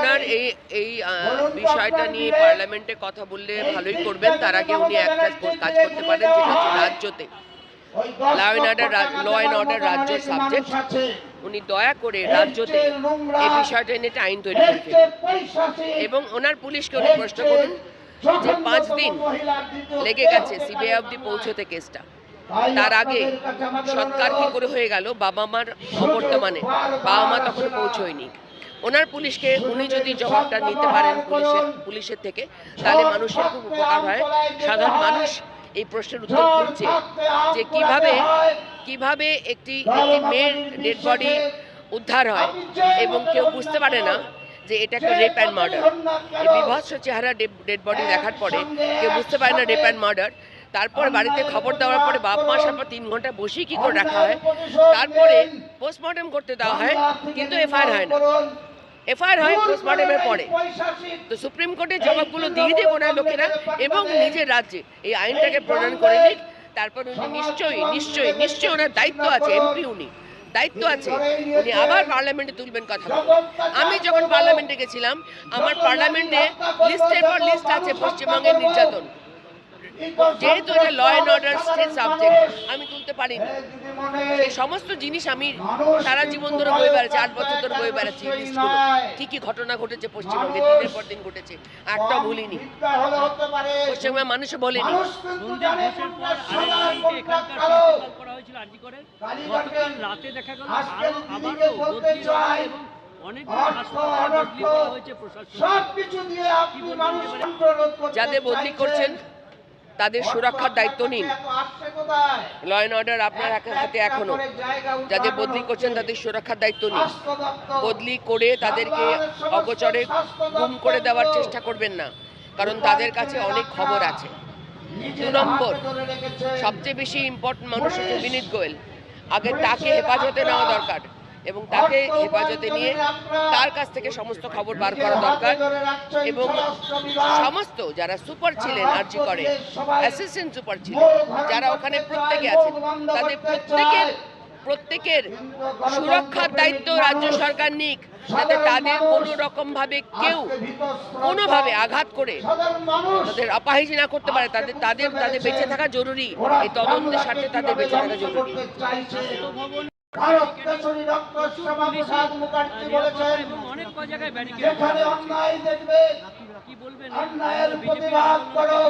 ওনার এই এই বিষয়টা নিয়ে পার্লামেন্টে কথা বললে ভালোই করবেন। তার আগে উনি একটা কাজ করতে পারেন যেটা হচ্ছে রাজ্যতে। Law and order law and order রাজ্য সাবজেক্ট উনি দয়া করে রাজ্যতে এই বিষয়টা নিয়ে একটা আইন তৈরি এবং ওনার পুলিশকে উনি প্রশ্ন করুন যে পাঁচ দিন লেগে গেছে সিবিআই অবধি পৌঁছতে কেসটা। তার আগে সৎকার কি করে হয়ে গেল? বাবা মার অবর্তমানে বাবা মা তখন পৌঁছয়নি। ওনার পুলিশকে উনি যদি জবাবটা নিতে পারেন পুলিশের পুলিশের থেকে তাহলে মানুষের খুব উপকার হয়। সাধারণ মানুষ এই প্রশ্নের উত্তর খুঁজছে যে কীভাবে কীভাবে একটি একটি মেয়ের ডেড বডি উদ্ধার হয়। এবং কেউ বুঝতে পারে না যে এটা একটা রেপ অ্যান্ড মার্ডার এই বিভৎস চেহারা ডেড বডি দেখার পরে কেউ বুঝতে পারে না রেপ অ্যান্ড মার্ডার তারপর বাড়িতে খবর দেওয়ার পরে বাপ মা আসার পর তিন ঘণ্টা বসেই কি করে রাখা হয়? তারপরে পোস্টমর্টম করতে দেওয়া হয় কিন্তু এফআইআর হয় না। এফআইআর হয় পোস্টমর্টমের পরে। তো সুপ্রিম কোর্টের জবাবগুলো দিয়ে দেব না লোকেরা এবং নিজের রাজ্যে। এই আইনটাকে প্রণয়ন করে নিক। তারপর উনি নিশ্চয়ই নিশ্চয়ই নিশ্চয়ই ওনার দায়িত্ব আছে এমপি উনি। দায়িত্ব আছে। উনি আবার পার্লামেন্টে তুলবেন কথা আমি যখন পার্লামেন্টে গেছিলাম আমার পার্লামেন্টে লিস্টের পর লিস্ট আছে পশ্চিমবঙ্গের নির্যাতন। যেহেতু এটা law and order state subject আমি তুলতে পারিনি এই সমস্ত জিনিস আমি সারা জীবন ধরে বয়ে বেড়াচ্ছি আট বছর ধরে বয়ে বেড়াচ্ছি কি কি ঘটনা ঘটেছে পশ্চিমবঙ্গে দিনের পর দিন ঘটেছে একটা ভুলিনি। পশ্চিমবঙ্গের মানুষও বলেনি। পর রাতে দেখা গেল আবারও যাদের বদলি করছেন তাদের সুরক্ষার দায়িত্ব নিন। ল অ্যান্ড অর্ডার আপনার হাতে হাতে এখনও। যাদের বদলি করছেন তাদের সুরক্ষার দায়িত্ব নিন। বদলি করে তাদেরকে অগোচরে গুম করে দেওয়ার চেষ্টা করবেন না, কারণ তাদের কাছে অনেক খবর আছে। দু নম্বর, সবচেয়ে বেশি ইম্পর্টেন্ট মানুষ হচ্ছে বিনীত গোয়েল। আগে তাকে হেফাজতে নেওয়া দরকার। এবং তাকে হেফাজতে নিয়ে তার কাছ থেকে সমস্ত খবর বার করা দরকার এবং সমস্ত যারা সুপার ছিলেন আরজি করে অ্যাসিস্ট্যান্ট সুপার ছিলেন যারা ওখানে প্রত্যেকে আছেন তাদের প্রত্যেকের প্রত্যেকের সুরক্ষার দায়িত্ব রাজ্য সরকার নিক যাতে তাদের কোনো রকম ভাবে কেউ কোনোভাবে আঘাত করে তাদের অপাহিজি না করতে পারে তাদের তাদের তাদের বেঁচে থাকা জরুরি এই তদন্তের স্বার্থে তাদের বেঁচে থাকা জরুরি। যেখানে অন্যায় দেখবে অন্যায়ের প্রতিবাদ করো।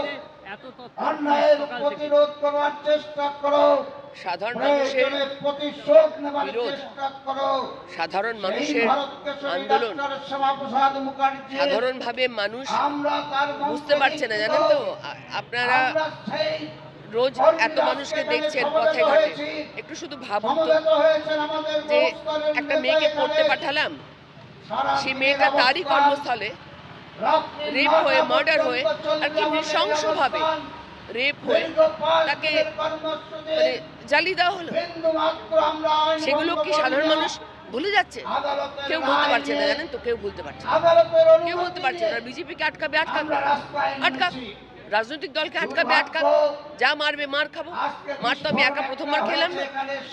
অন্যায়ের প্রতিরোধ করার চেষ্টা করো। সাধারণ মানুষের প্রয়োজনে প্রতিশোধ নেবার চেষ্টা করো। সাধারণ এই মানুষের আন্দোলন। শ্যামাপ্রসাদ মুখার্জি সাধারণভাবে মানুষ বুঝতে পারছে না জানেন তো? আপনারা রোজ এত মানুষকে দেখছেন পথে ঘাটে। একটু শুধু ভাবুন তো যে একটা মেয়েকে পড়তে পাঠালাম সেই মেয়েটা তারই কর্মস্থলে রেপ হয়ে মার্ডার হয়ে আর কি নৃশংসভাবে রেপ হয়ে তাকে মানে জ্বালিয়ে দেওয়া হলো। সেগুলো কি সাধারণ মানুষ ভুলে যাচ্ছে? কেউ বলতে পারছে না জানেন তো কেউ বলতে পারছে না। কেউ বলতে পারছে না বিজেপিকে আটকাবে আটকাবে নেমেছি। রাজনৈতিক দলকে আটকাবে আটকাক যা মারবে মার খাব। মার তো আমি একা প্রথমবার খেলাম। না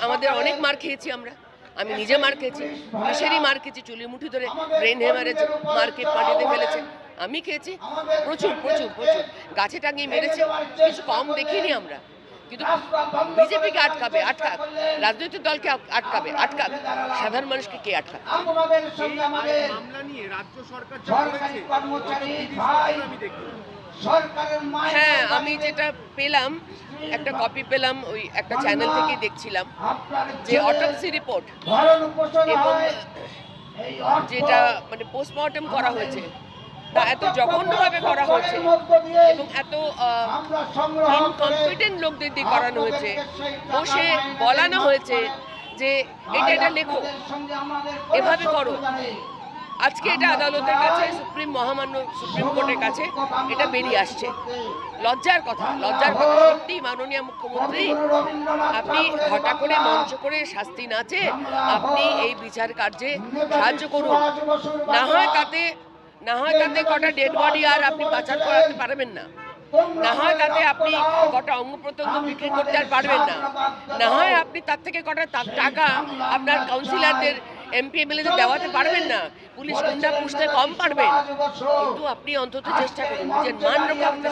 আমাদের অনেক মার খেয়েছি আমরা। আমি নিজে মার খেয়েছি। পুলিশেরই মার খেয়েছি। চুলি মুঠি ধরে ব্রেন হেমারেজ মারকে পাঠিয়ে ফেলেছে। আমি খেয়েছি। প্রচুর প্রচুর প্রচুর। গাছে টাঙিয়ে মেরেছে। কিছু কম দেখিনি আমরা। কিন্তু বিজেপিকে আটকাবে আটকাক রাজনৈতিক দলকে আটকাবে আটকাক সাধারণ মানুষকে কে আটকাক মামলা নিয়ে রাজ্য সরকার হ্যাঁ আমি যেটা পেলাম একটা কপি পেলাম ওই একটা চ্যানেল থেকে দেখছিলাম যে অটোপসি রিপোর্ট এবং যেটা মানে পোস্টমর্টম করা হয়েছে তা এত জঘন্যভাবে করা হয়েছে এবং এত ইনকম্পিটেন্ট লোকদের দিয়ে করানো হয়েছে। বসে বলানো হয়েছে যে এটা এটা লেখো এভাবে করো। আজকে এটা আদালতের কাছে, সুপ্রিম মহামান্য সুপ্রিম কোর্টের কাছে এটা বেরিয়ে আসছে। লজ্জার কথা লজ্জার কথা। সত্যি, মাননীয় মুখ্যমন্ত্রী, আপনি ঘটা করে মঞ্চ করে শাস্তি না চেয়ে আপনি এই বিচার কার্যে সাহায্য করুন। না হয় তাতে, না হয় তাতে কটা ডেড বডি আর আপনি পাচার করাতে পারবেন না। না হয় তাতে আপনি কটা অঙ্গ প্রত্যঙ্গ বিক্রি করতে আর পারবেন না। না হয় আপনি তার থেকে কটা টাকা আপনার কাউন্সিলরদের এমপি এমএলএ দেওয়াতে পারবেন না। পুলিশ গুন্ডা পুষতে কম পারবেন কিন্তু আপনি অন্তত চেষ্টা করুন, নিজের মান রক্ষা করতে